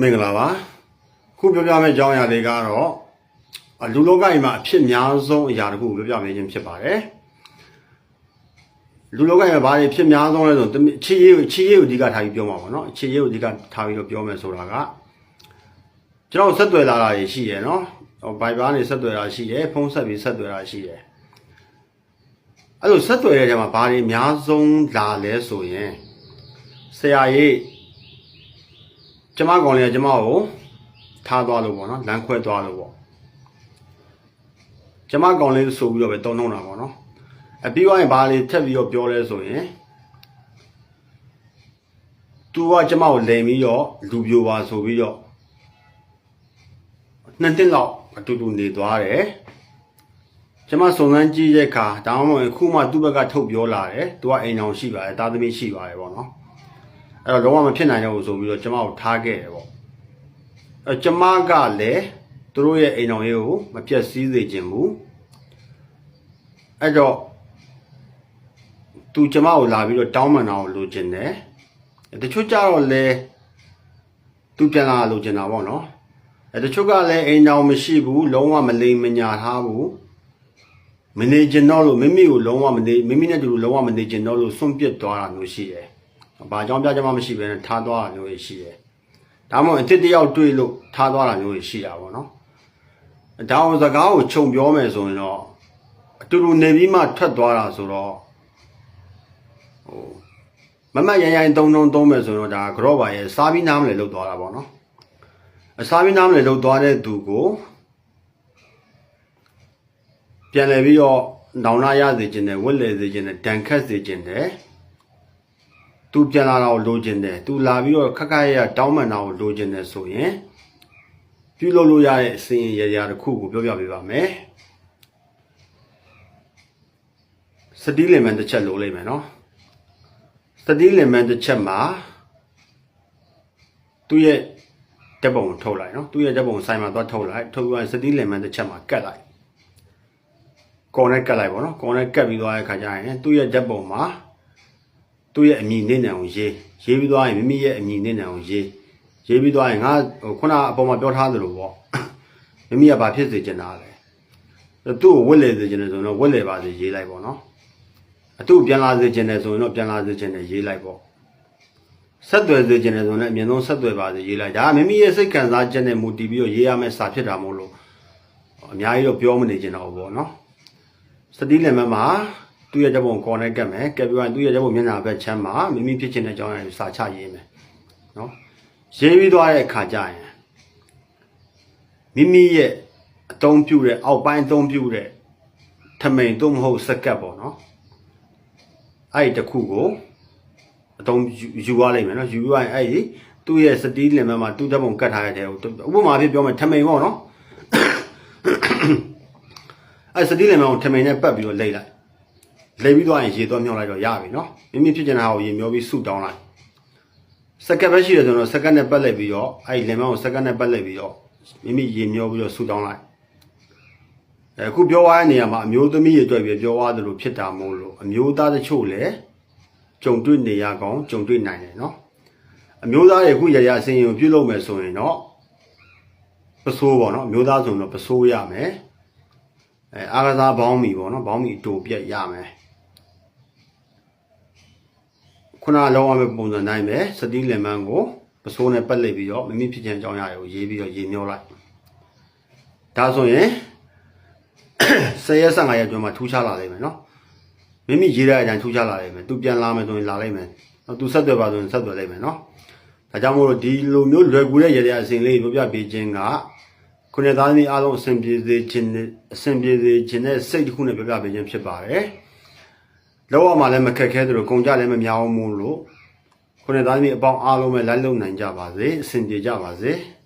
မင်္ဂလာပါခုပြောပြမယ့်အကြောင်းအရာတွေကတော့အလူလောကကြီးမှာအဖြစ်များဆုံးအရာတစ်ခုကိုပြောပြမယ့်ခြင်းဖြစ်ပါတယ်လူလောကကြီးမှာဘာတွေဖြစ်များဆုံးလဲဆိုတော့ခြေရည်ကိုခြေရည်ကိုအဓိကထားပြီးပြောမှာပါเนาะခြေရည်ကိုအဓိကထားပြီးတော့ပြောမယ်ဆိုတာကကျွန်တော်ဆက်သွယ်လာတာတွေရှိရယ်เนาะဘိုင်ဘာနေဆက်သွယ်တာရှိရယ်ဖုန်းဆက်ပြီးဆက်သွယ်တာရှိရယ်အဲ့လိုဆက်သွယ်တဲ့နေရာမှာဘာတွေအများဆုံးလာလဲဆိုရင်ဆရာကြီး ကျမကောင်လေးကကျမကိုထားသွားလို့ပေါ့နော်လမ်းခွဲသွားလို့ပေါ့ကျမကောင်လေးဆိုပြီးတော့ပဲတုံနှုံတာပေါ့နော်အပြီးသွားရင်ဘာလေးထပ်ပြီးတော့ပြောလဲဆိုရင် तू ကကျမကိုလိန်ပြီးတော့လူပြိုပါဆိုပြီးတော့နှစ်နှစ်လောက်အတူတူနေသွားတယ်ကျမစုံစမ်းကြည့်တဲ့အခါဒါမှမဟုတ်ခုမှသူ့ဘက်ကထုတ်ပြောလာတယ်။ तू ကအိမ်အောင်ရှိပါတယ်တာသမီရှိပါတယ်ပေါ့နော်။ အဲ့တော့လုံးဝမဖြစ်နိုင်တော့ဘူးဆိုပြီးတော့ကျမကိုထားခဲ့တယ်ပေါ့။အဲ့ကျမကလည်းသူတို့ရဲ့အိမ်အောင်ရေးကိုမပြတ်စည်းစေခြင်းဘူး။အဲ့တော့ तू ကျမကိုလာပြီးတော့တောင်းပန်တာကိုလိုချင်တယ်။တချို့ကြတော့လေ तू ပြန်လာလိုချင်တာပေါ့နော်။အဲ့တချို့ကလည်းအိမ်အောင်မရှိဘူးလုံးဝမလိမ်မညာထားဘူး။မနေကျင်တော့လို့မိမိကိုလုံးဝမနေမိမိနဲ့တူလုံးဝမနေကျင်တော့လို့စွန့်ပစ်သွားတာမျိုးရှိတယ်။ ဘာကြောင့်ပြကြမှမရှိဘဲနဲ့ထားသွားတာမျိုးရှိတယ်။ဒါမှမဟုတ်အစ်တစ်ယောက်တွေ့လို့ထားသွားတာမျိုးရှိတာပေါ့နော်။ဒါအောင်စကားကိုခြုံပြောမယ်ဆိုရင်တော့အတူတူနေပြီးမှထွက်သွားတာဆိုတော့ဟိုမမရရိုင်တုံတုံသုံးမယ်ဆိုတော့ဒါကြော့ပါရဲ့စားပြီးနားမလဲလောက်သွားတာပေါ့နော်။အစားပြီးနားမလဲလောက်သွားတဲ့သူကိုပြန်လည်ပြီးတော့နောင်နာရစေခြင်းနဲ့ဝက်လေစေခြင်းနဲ့ဒဏ်ခတ်စေခြင်းနဲ့ သူပြန်လာတာကိုလိုချင်တယ်သူလာပြီးတော့ခက်ခက်ရရတောင်းပန်တာကိုလိုချင်တယ်ဆိုရင်ပြုလုပ်လို့ရတဲ့အစဉ်ရရတစ်ခုကိုပြောပြပေးပါမယ်စတီးလင်မန်တစ်ချက်လိုလိမ့်မယ်နော်စတီးလင်မန်တစ်ချက်မှာသူ့ရဲ့တက်ပုံကိုထုတ်လိုက်နော်သူ့ရဲ့တက်ပုံကိုဆိုင်မှာသွားထုတ်လိုက်ထုတ်ပြီးတော့စတီးလင်မန်တစ်ချက်မှာကတ်လိုက်ကော်နဲ့ကတ်လိုက်ပါတော့ကော်နဲ့ကတ်ပြီးသွားတဲ့ခါကျရင်သူ့ရဲ့ဓာတ်ပုံမှာ သူ့ရဲ့အမည်နေနေအောင်ရေးရေးပြီးသွားရင်မိမိရဲ့အမည်နေနေအောင်ရေးရေးပြီးသွားရင်ငါဟိုခုနအပေါ်မှာပြောထားသလိုပေါ့မိမိကဘာဖြစ်စေချင်တာလဲသူ့ကိုဝက်လေစေချင်တယ်ဆိုရင်တော့ဝက်လေပါစေရေးလိုက်ပေါ့နော်အတူပြန်လာစေချင်တယ်ဆိုရင်တော့ပြန်လာစေချင်တယ်ရေးလိုက်ပေါ့ဆက်သွယ်စေချင်တယ်ဆိုရင်လည်းအမြင်ဆုံးဆက်သွယ်ပါစေရေးလိုက်ဒါကမိမိရဲ့စိတ်ခံစားချက်နဲ့မူတည်ပြီးတော့ရေးရမယ့်စာဖြစ်တာမို့လို့အများကြီးတော့ပြောမနေချင်တော့ဘူးပေါ့နော်စတီးလင်မမှာ သူ့ရဲ့ဓာတ်ပုံကော်နဲ့ကတ်မယ်ကတ်ပြီးတော့သူ့ရဲ့ဓာတ်ပုံမျက်နှာဘက်ချမ်းမှာမိမိဖြစ်ချင်တဲ့အကြောင်းအရာကိုစာချရေးမယ်နော်ရေးပြီးသွားတဲ့အခါကျရင်မိမိရဲ့အတုံးပြုတဲ့အောက်ပိုင်းအတုံးပြုတဲ့ထမိန်တို့မဟုတ်စကတ်ပေါ့နော်အဲ့ဒီတစ်ခုကိုအတုံးယူရလိမ့်မယ်နော်ယူရရင်အဲ့ဒီသူ့ရဲ့စတီးလင်မမှာသူ့ဓာတ်ပုံကတ်ထားတဲ့တဲ့ဥပမာဖြစ်ပြောမယ်ထမိန်ပေါ့နော်အဲစတိလင်မောင်ထမိန်နဲ့ပတ်ပြီးတော့လိမ့်လိုက် လိမ့်ပြီးတော့ရင်ရေသွားမြောက်လိုက်တော့ရပြီနော်မိမိဖြစ်ချင်တာကိုရေမျောပြီးဆုတောင်းလိုက်စက္ကန့်ပဲရှိတယ်ဆိုတော့စက္ကန့်နဲ့ပတ်လိုက်ပြီးတော့အဲဒီလင်မောင်ကိုစက္ကန့်နဲ့ပတ်လိုက်ပြီးတော့မိမိရေမျောပြီးတော့ဆုတောင်းလိုက်အခုပြောရတဲ့နေရာမှာအမျိုးသမီးတွေအတွက်ပဲပြောရတယ်လို့ဖြစ်တာမို့လို့အမျိုးသားတချို့လည်းကြုံတွေ့နေရကောင်ကြုံတွေ့နိုင်တယ်နော်အမျိုးသားတွေအခုရရအစင်ရင်ပြုလုပ်မယ်ဆိုရင်တော့ပစိုးပေါ့နော်အမျိုးသားဆိုရင်တော့ပစိုးရမယ်အဲအားကစားဘောင်းမီပေါ့နော်ဘောင်းမီအတူပြက်ရမယ် ခုနလောအောင်ပဲပုံစံတိုင်းပဲစတီးလင်မန်းကိုပစိုးနဲ့ပတ်လိုက်ပြီးတော့မိမိဖြစ်ချင်အကြောင်းအရာတွေကိုရေးပြီးတော့ရေမျောလိုက်ဒါဆိုရင်10ရက်15ရက်ကျော်မှထူးခြားလာလိမ့်မယ်နော်မိမိရေးတဲ့အတိုင်းထူးခြားလာလိမ့်မယ်သူပြန်လာမယ်ဆိုရင်လာလိမ့်မယ်နော်သူဆက်သွယ်ပါဆိုရင်ဆက်သွယ်လိမ့်မယ်နော်ဒါကြောင့်မို့လို့ဒီလိုမျိုးလွယ်ကူတဲ့ရတဲ့အစဉ်လေးပြောပြပေးခြင်းကခုနှစ်သားသမီးအားလုံးအဆင်ပြေစေခြင်းနဲ့အဆင်ပြေစေခြင်းနဲ့စိတ်တစ်ခုနဲ့ပြပြပေးခြင်းဖြစ်ပါတယ်။ လောကမှာလည်းမခက်ခဲသလိုကုန်ကြလည်းမများဘူးမို့လို့ခုနှစ်သားသမီးအပေါင်းအားလုံးပဲလိုက်လုံနိုင်ကြပါစေအဆင်ပြေကြပါစေ။